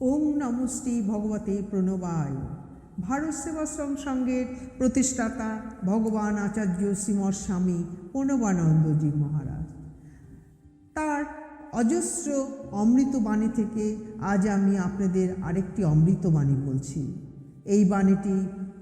ওম নমস্তি ভগবতে প্রণবায়। ভারত সেবাশ্রম সংঘের প্রতিষ্ঠাতা ভগবান আচার্য শ্রীমৎ স্বামী প্রণবানন্দজি মহারাজ। তার অজস্র অমৃতবাণী থেকে আজ আমি আপনাদের আরেকটি অমৃতবাণী বলছি। এই বাণীটি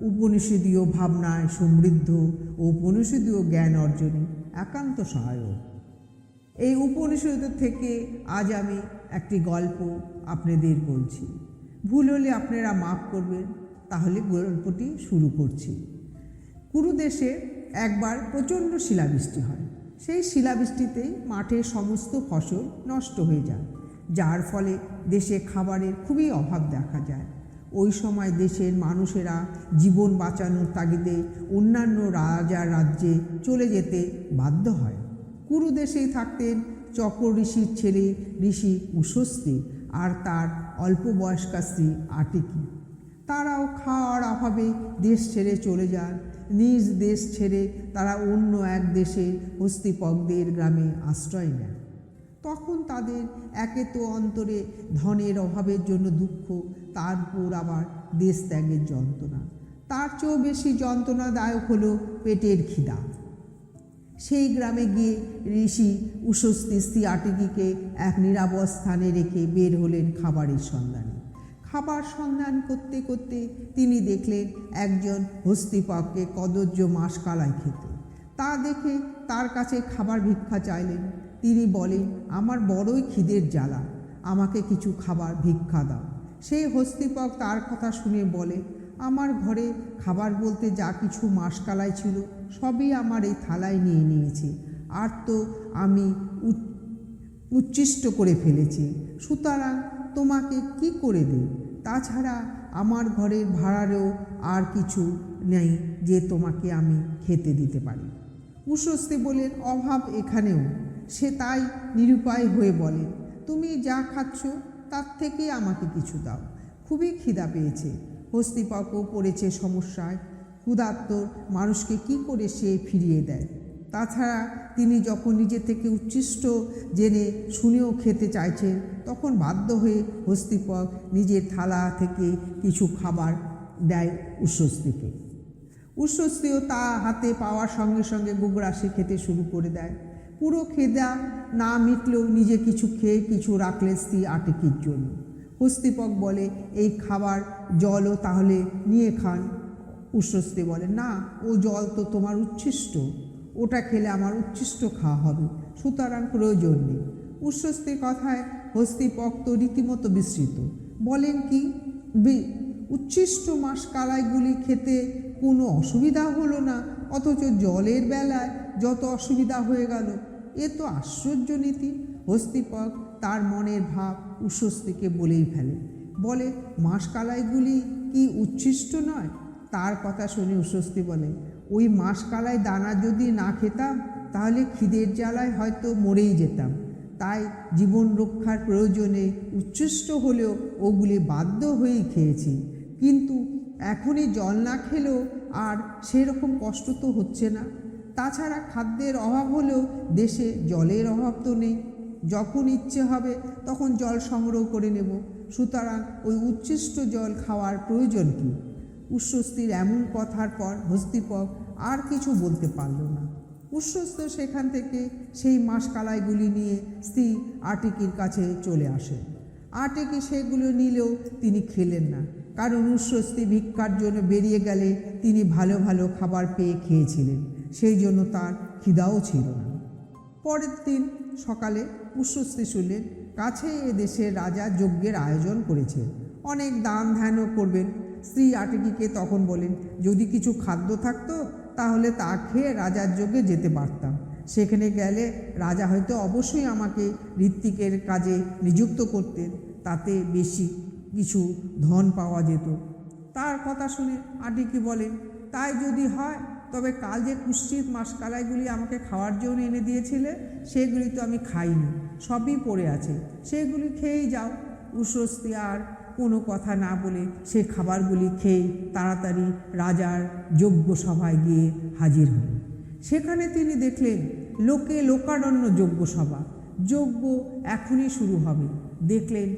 উপনিষদীয় ভাবনায় সমৃদ্ধ ও উপনিষদীয় জ্ঞান অর্জনে একান্ত সহায়ক। এই উপনিষদ থেকে আজ আমি একটি গল্প আপনাদের বলছি। ভুল হলে আপনারা মাফ করবেন, তাহলে গল্পটি শুরু করছি। কুরুদেশে একবার প্রচণ্ড শিলাবৃষ্টি হয়। সেই শিলাবৃষ্টিতেই মাঠের সমস্ত ফসল নষ্ট হয়ে যায়, যার ফলে দেশে খাবারের খুবই অভাব দেখা যায়। ওই সময় দেশের মানুষেরা জীবন বাঁচানোর তাগিদে অন্যান্য রাজার রাজ্যে চলে যেতে বাধ্য হয়। কুরু দেশেই থাকতেন চক্র ঋষির ছেলে ঋষি উশস্তি আর তার অল্প বয়স্কা স্ত্রী আটিকি তারাও খাওয়ার অভাবে দেশ ছেড়ে চলে যান। নিজ দেশ ছেড়ে তারা অন্য এক দেশে হস্তিপকদের গ্রামে আশ্রয় নেন। তখন তাদের একে তো অন্তরে ধনের অভাবের জন্য দুঃখ, তারপর আবার দেশ ত্যাগের যন্ত্রণা। তার চেয়েও বেশি যন্ত্রণাদায়ক হলো পেটের খিদা। সেই গ্রামে গিয়ে ঋষি উশস্তি স্ত্রী আটিকিকে এক নিরাপদ স্থানে রেখে বের হলেন খাবারের সন্ধানে। খাবার সন্ধান করতে করতে তিনি দেখলেন একজন হস্তিপককে কদর্য মাস কালায় খেতে। তা দেখে তার কাছে খাবার ভিক্ষা চাইলেন। তিনি বলেন, আমার বড়ই খিদের জ্বালা, আমাকে কিছু খাবার ভিক্ষা দাও। সেই হস্তিপক তার কথা শুনে বলে আমার ঘরে খাবার বলতে যা কিছু মাসকালাই ছিল, সবই আমার এই থালায় নিয়ে নিয়েছে। আর তো আমি উচ- উচ্ছিষ্ট করে ফেলেছি। সুতরাং তোমাকে কি করে দিই? তাছাড়া আমার ঘরের ভাড়ারও আর কিছু নেই যে তোমাকে আমি খেতে দিতে পারি। উস্বস্তি বলেন, অভাব এখানেও। সে তাই নিরুপায় হয়ে বলে, তুমি যা খাচ্ছ তার থেকে আমাকে কিছু দাও। খুবই খিদা পেয়েছে। হস্তিপকও পড়েছে সমস্যায়। ক্ষুধার্ত মানুষকে কি করে সে ফিরিয়ে দেয়? তাছাড়া তিনি যখন নিজে থেকে উচ্ছিষ্ট জেনে শুনেও খেতে চাইছেন, তখন বাধ্য হয়ে হস্তিপক নিজের থালা থেকে কিছু খাবার দেয় উস্বস্তিকে উস্বস্তিও তা হাতে পাওয়ার সঙ্গে সঙ্গে গোগ্রাসে খেতে শুরু করে দেয়। পুরো খেদা না মিটলেও নিজে কিছু খেয়ে কিছু রাখলে স্ত্রী আটেকির জন্য। হস্তিপক বলে এই খাবার জলও তাহলে নিয়ে খান। উস্বস্তি বলে না, ও জল তো তোমার উচ্ছিষ্ট। ওটা খেলে আমার উচ্ছিষ্ট খাওয়া হবে। সুতরাং প্রয়োজন নেই। উস্বস্তির কথায় হস্তিপক তো রীতিমতো বিস্মৃত। বলেন কি উচ্ছিষ্ট মাস কালাইগুলি খেতে কোনো অসুবিধা হলো না, অথচ জলের বেলায় যত অসুবিধা হয়ে গেল, এ তো আশ্চর্য নীতি। হস্তিপক তার মনের ভাব উস্বস্তিকে বলেই ফেলে। বলে মাসকালাইগুলি কি উচ্ছিষ্ট নয়? তার কথা শুনে উস্বস্তি বলে, ওই মাসকালাই দানা যদি না খেতাম, তাহলে খিদের জ্বালায় হয়তো মরেই যেতাম। তাই জীবন রক্ষার প্রয়োজনে উচ্ছিষ্ট হলেও ওগুলি বাধ্য হয়েই খেয়েছি। কিন্তু এখনই জল না খেলেও আর সেরকম কষ্ট তো হচ্ছে না। তাছাড়া খাদ্যের অভাব হলেও দেশে জলের অভাব তো নেই। যখন ইচ্ছে হবে তখন জল সংগ্রহ করে নেব। সুতরাং ওই উচ্ছিষ্ট জল খাওয়ার প্রয়োজন কী? উস্বস্তির এমন কথার পর হস্তিপক আর কিছু বলতে পারল না। উস্বস্ত সেখান থেকে সেই মাসকালাইগুলি নিয়ে স্ত্রী আটিকির কাছে চলে আসে। আটিকি সেগুলো নিলেও তিনি খেলেন না, কারণ উস্বস্তি ভিক্ষার জন্য বেরিয়ে গেলে তিনি ভালো ভালো খাবার পেয়ে খেয়েছিলেন, সেই জন্য তার খিদাও ছিল না। পরের দিন সকালে শুনলেন, কাছে এ রাজা যজ্ঞের আয়োজন করেছে। অনেক দান ধ্যানও করবেন। স্ত্রী আটিকিকে তখন বলেন, যদি কিছু খাদ্য থাকতো, তাহলে তা খেয়ে রাজার যজ্ঞে যেতে পারতাম। সেখানে গেলে রাজা হয়তো অবশ্যই আমাকে ঋত্বিকের কাজে নিযুক্ত করতেন। তাতে বেশি কিছু ধন পাওয়া যেত। তার কথা শুনে আটিকি বলেন, তাই যদি হয় তবে কাল যে কুশ্চিত মাসকালাইগুলি আমাকে খাওয়ার জন্য এনে দিয়েছিলে, সেগুলি তো আমি খাইনি, সবই পড়ে আছে। সেগুলি খেয়েই যাও। উস্বস্তি আর কোনো কথা না বলে সে খাবারগুলি খেয়ে তাড়াতাড়ি রাজার যজ্ঞ সভায় গিয়ে হাজির হলেন সেখানে তিনি দেখলেন, লোকে লোকারণ্য যজ্ঞ সভা যজ্ঞ এখনই শুরু হবে। দেখলেন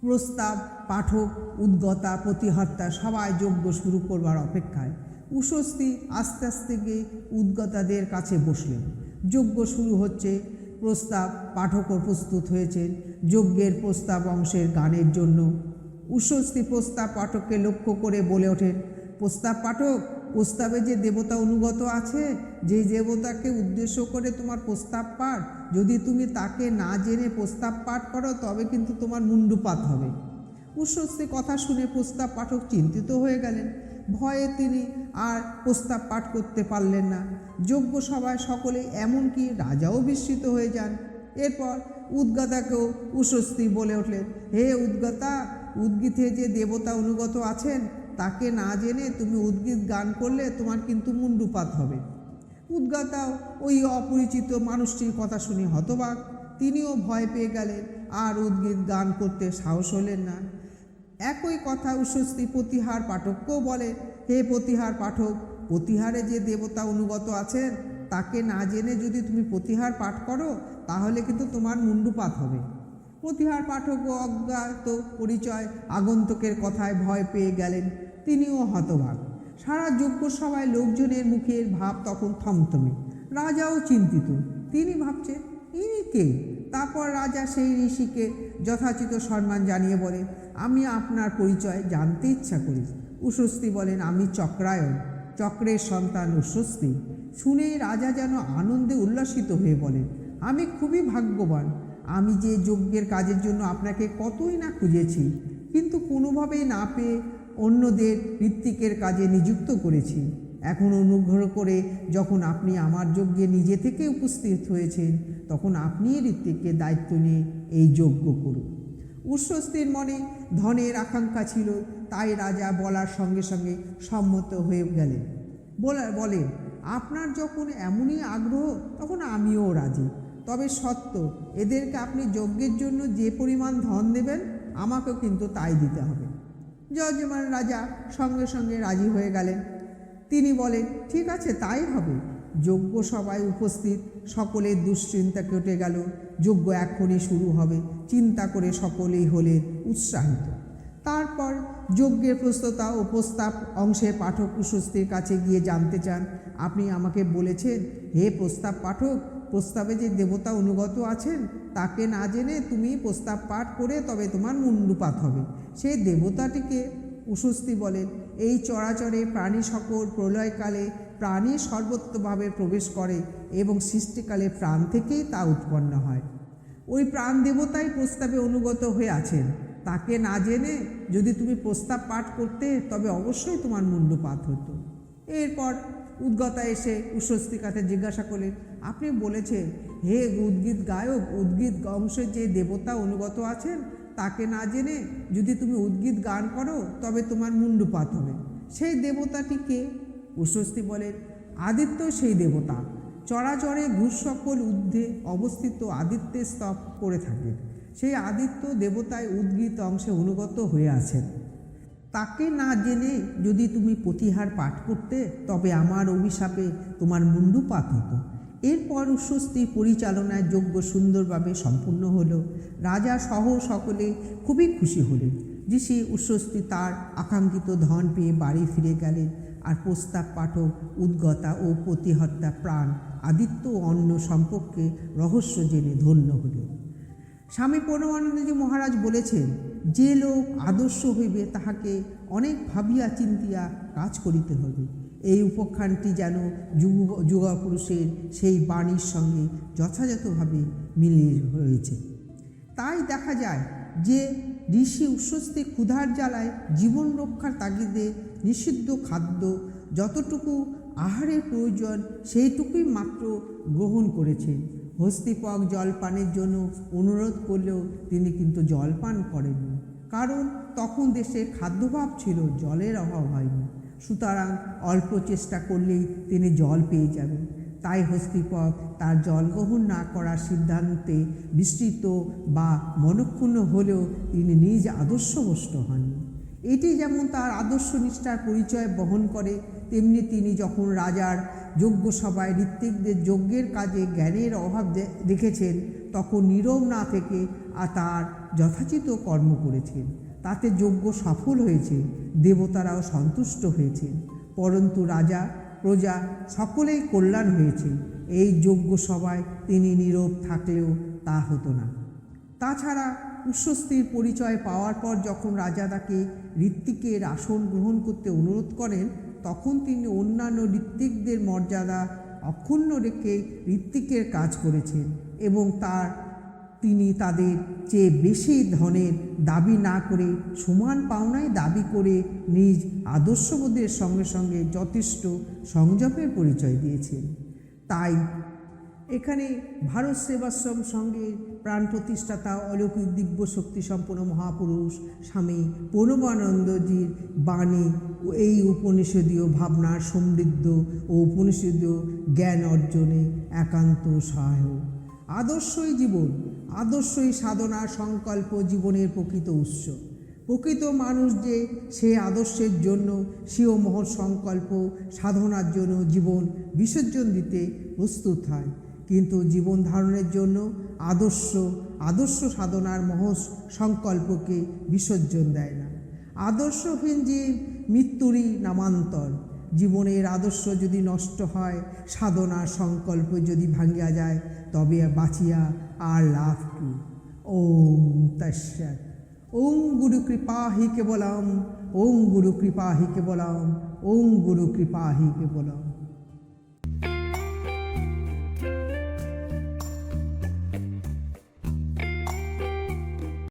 প্রস্তাব, পাঠক, উদ্গতা, প্রতিহর্তা, সবাই যজ্ঞ শুরু করবার অপেক্ষায়। উষস্তি আস্তে আস্তে গিয়ে উদ্গতাদের কাছে বসলেন। যজ্ঞ শুরু হচ্ছে, প্রস্তাব পাঠকও প্রস্তুত হয়েছেন। যজ্ঞের প্রস্তাব অংশের গানের জন্য। উস্বস্তি প্রস্তাব পাঠককে লক্ষ্য করে বলে ওঠেন, প্রস্তাব পাঠক, প্রস্তাবে যে দেবতা অনুগত আছে, যে দেবতাকে উদ্দেশ্য করে তোমার প্রস্তাব পাঠ, যদি তুমি তাকে না জেনে প্রস্তাব পাঠ করো, তবে কিন্তু তোমার মুন্ডুপাত হবে। উশ্বস্তি কথা শুনে প্রস্তাব পাঠক চিন্তিত হয়ে গেলেন। ভয়ে তিনি আর প্রস্তাব পাঠ করতে পারলেন না। যোগ্য সভায় সকলে এমনকি রাজাও বিস্মিত হয়ে যান। এরপর উদ্গাতাকেও উশ্বস্তি বলে উঠলেন, হে উদ্গাতা উদ্গীতে যে দেবতা অনুগত আছেন, তাকে না জেনে তুমি উদ্গীত গান করলে তোমার কিন্তু মুন্ডুপাত হবে। উদ্গাতাও ওই অপরিচিত মানুষটির কথা শুনে হতবাক। তিনিও ভয় পেয়ে গেলেন, আর উদ্গীত গান করতে সাহস হলেন না। একই কথা উশ্বস্তি প্রতিহার পাঠককেও বলে, হে প্রতিহার পাঠক, প্রতিহারে যে দেবতা অনুগত আছেন, তাকে না জেনে যদি তুমি প্রতিহার পাঠ করো, তাহলে কিন্তু তোমার মুন্ডুপাত হবে। প্রতিহার পাঠক ও অজ্ঞাত পরিচয় আগন্তুকের কথায় ভয় পেয়ে গেলেন। তিনিও হতভাগ সারা যজ্ঞ সভায় লোকজনের মুখের ভাব তখন থমথমে। রাজাও চিন্তিত। তিনি ভাবছেন ইনি কে? তারপর রাজা সেই ঋষিকে যথাচিত সম্মান জানিয়ে বলে আমি আপনার পরিচয় জানতে ইচ্ছা করি। উস্বস্তি বলেন, আমি চক্রায়ণ। চক্রের সন্তান উস্বস্তি শুনে রাজা যেন আনন্দে উল্লাসিত হয়ে বলেন, আমি খুবই ভাগ্যবান। আমি যে যজ্ঞের কাজের জন্য আপনাকে কতই না খুঁজেছি, কিন্তু কোনোভাবেই না পেয়ে অন্যদের ঋত্বিকের কাজে নিযুক্ত করেছি। এখন অনুগ্রহ করে যখন আপনি আমার যজ্ঞে নিজে থেকে উপস্থিত হয়েছেন, তখন আপনি ঋত্বিককে দায়িত্ব নিয়ে এই যজ্ঞ করুন। উৎস্বস্তির মনে ধনের আকাঙ্ক্ষা ছিল, তাই রাজা বলার সঙ্গে সঙ্গে সম্মত হয়ে গেলেন। বলেন, আপনার যখন এমনই আগ্রহ, তখন আমিও রাজি। তবে সত্য, এদেরকে আপনি যজ্ঞের জন্য যে পরিমাণ ধন দেবেন, আমাকেও কিন্তু তাই দিতে হবে। যজমান রাজা সঙ্গে সঙ্গে রাজি হয়ে গেলেন। তিনি বলেন, ঠিক আছে, তাই হবে। যজ্ঞ সবাই উপস্থিত, সকলের দুশ্চিন্তা কেটে গেল। যজ্ঞ এখনই শুরু হবে। চিন্তা করে সকলেই হলেন উৎসাহিত। তারপর যজ্ঞের প্রস্তুতা ও প্রস্তাব অংশের পাঠক কুস্বস্তির কাছে গিয়ে জানতে চান, আপনি আমাকে বলেছেন, হে প্রস্তাব পাঠক, প্রস্তাবে যে দেবতা অনুগত আছেন, তাকে না জেনে তুমি প্রস্তাব পাঠ করে তবে তোমার মুন্ডুপাত হবে। সেই দেবতাটিকে উস্বস্তি বলেন, এই চরাচরে প্রাণী সকল প্রলয়কালে প্রাণী সর্বত্রভাবে প্রবেশ করে এবং সৃষ্টিকালে প্রাণ থেকেই তা উৎপন্ন হয়। ওই প্রাণ দেবতাই প্রস্তাবে অনুগত হয়ে আছেন। তাকে না জেনে যদি তুমি প্রস্তাব পাঠ করতে, তবে অবশ্যই তোমার মুন্ডুপাত হতো। এরপর উদ্গতা এসে উস্বস্তিকাতে জিজ্ঞাসা করলেন, আপনি বলেছেন, হে উদ্গীত গায়ক, উদ্গীত অংশে যে দেবতা অনুগত আছেন, তাকে না জেনে যদি তুমি উদ্গীত গান করো, তবে তোমার মুন্ডুপাত হবে। সেই দেবতাটিকে উস্বস্তি বলেন, আদিত্য সেই দেবতা। চরাচরে ঘুষ সকল ঊর্ধ্বে অবস্থিত আদিত্যের স্তব করে থাকেন সেই আদিত্য দেবতায় উদ্গীত অংশে অনুগত হয়ে আছেন। তাকে না জেনে যদি তুমি প্রতিহার পাঠ করতে, তবে আমার অভিশাপে তোমার মুন্ডুপাত হতো। এরপর উস্বস্তি পরিচালনায় যোগ্য সুন্দরভাবে সম্পূর্ণ হলো। রাজা সহ সকলে খুবই খুশি হলেন। ঋষি উস্বস্তি তার আকাঙ্ক্ষিত ধন পেয়ে বাড়ি ফিরে গেলেন। আর প্রস্তাব পাঠক, উদ্গতা ও প্রতিহত্যা প্রাণ আদিত্য অন্য সম্পর্কে রহস্য জেনে ধন্য হল। স্বামী পরমানন্দজি মহারাজ বলেছেন, যে লোক আদর্শ হইবে তাহাকে অনেক ভাবিয়া চিন্তিয়া কাজ করিতে হবে এই উপাখ্যানটি যেন যুগ, যুগপুরুষের সেই বাণীর সঙ্গে যথাযথভাবে মিলিয়ে হয়েছে। তাই দেখা যায় যে ঋষি উস্বস্তি ক্ষুধার জ্বালায় জীবন রক্ষার তাগিদে নিষিদ্ধ খাদ্য যতটুকু আহারের প্রয়োজন সেইটুকুই মাত্র গ্রহণ করেছেন হস্তিপক জলপানের জন্য অনুরোধ করলেও তিনি কিন্তু জলপান করেননি। কারণ তখন দেশে খাদ্যভাব ছিল জলের অভাব হয়নি। সুতরাং অল্প চেষ্টা করলেই তিনি জল পেয়ে যাবেন। তাই হস্তিপক তার জল গ্রহণ না করার সিদ্ধান্তে বিস্তৃত বা মনক্ষুণ্ণ হলেও তিনি নিজ আদর্শভ্রষ্ট হন। এটি যেমন তার আদর্শ নিষ্ঠার পরিচয় বহন করে, তেমনি তিনি যখন রাজার যজ্ঞ সভায় ঋত্বিকদের যজ্ঞের কাজে জ্ঞানের অভাব দেখেছেন, তখন নীরব না থেকে আর তার যথাচিত কর্ম করেছেন। তাতে যজ্ঞ সফল হয়েছে, দেবতারাও সন্তুষ্ট হয়েছেন। পরন্তু রাজা প্রজা সকলেই কল্যাণ হয়েছে। এই যোগ্য সভায় তিনি নীরব থাকলেও তা হতো না। তাছাড়া উচ্চস্থির পরিচয় পাওয়ার পর যখন রাজা তাকে ঋত্বিকের আসন গ্রহণ করতে অনুরোধ করেন, তখন তিনি অন্যান্য ঋত্বিকদের মর্যাদা অক্ষুণ্ণ রেখে ঋত্বিকের কাজ করেছেন এবং তার তিনি তাদের চেয়ে বেশি ধনের দাবি না করে সমান পাওনায় দাবি করে নিজ আদর্শবোধের সঙ্গে সঙ্গে যথেষ্ট সংযমের পরিচয় দিয়েছেন। তাই এখানে ভারত সেবাশ্রম সঙ্গে প্রাণ প্রতিষ্ঠাতা অলৌকিক দিব্য শক্তি সম্পন্ন মহাপুরুষ স্বামী পূর্ণবানন্দজির বাণী এই উপনিষদীয় ভাবনার সমৃদ্ধ ও উপনিষদীয় জ্ঞান অর্জনে একান্ত সহায়ক। আদর্শই জীবন, আদর্শই সাধনার সংকল্প জীবনের প্রকৃত উৎস। প্রকৃত মানুষ যে সে আদর্শের জন্য, সেও মহৎ সংকল্প, সাধনার জন্য জীবন বিসর্জন দিতে প্রস্তুত হয়। কিন্তু জীবন ধারণের জন্য আদর্শ আদর্শ সাধনার মহৎ সংকল্পকে বিসর্জন দেয় না। আদর্শহীন জীব মৃত্যুরই নামান্তর। জীবনের আদর্শ যদি নষ্ট হয়, সাধনা সংকল্প যদি ভাঙ্গিয়া যায়, তবে বাঁচিয়া আর লাভ কি? ওম তস্যাত ওম গুরু কৃপা হি কেবলম, ওম গুরু কৃপা হি কেবলম, ওম গুরু কৃপা হি কেবলম।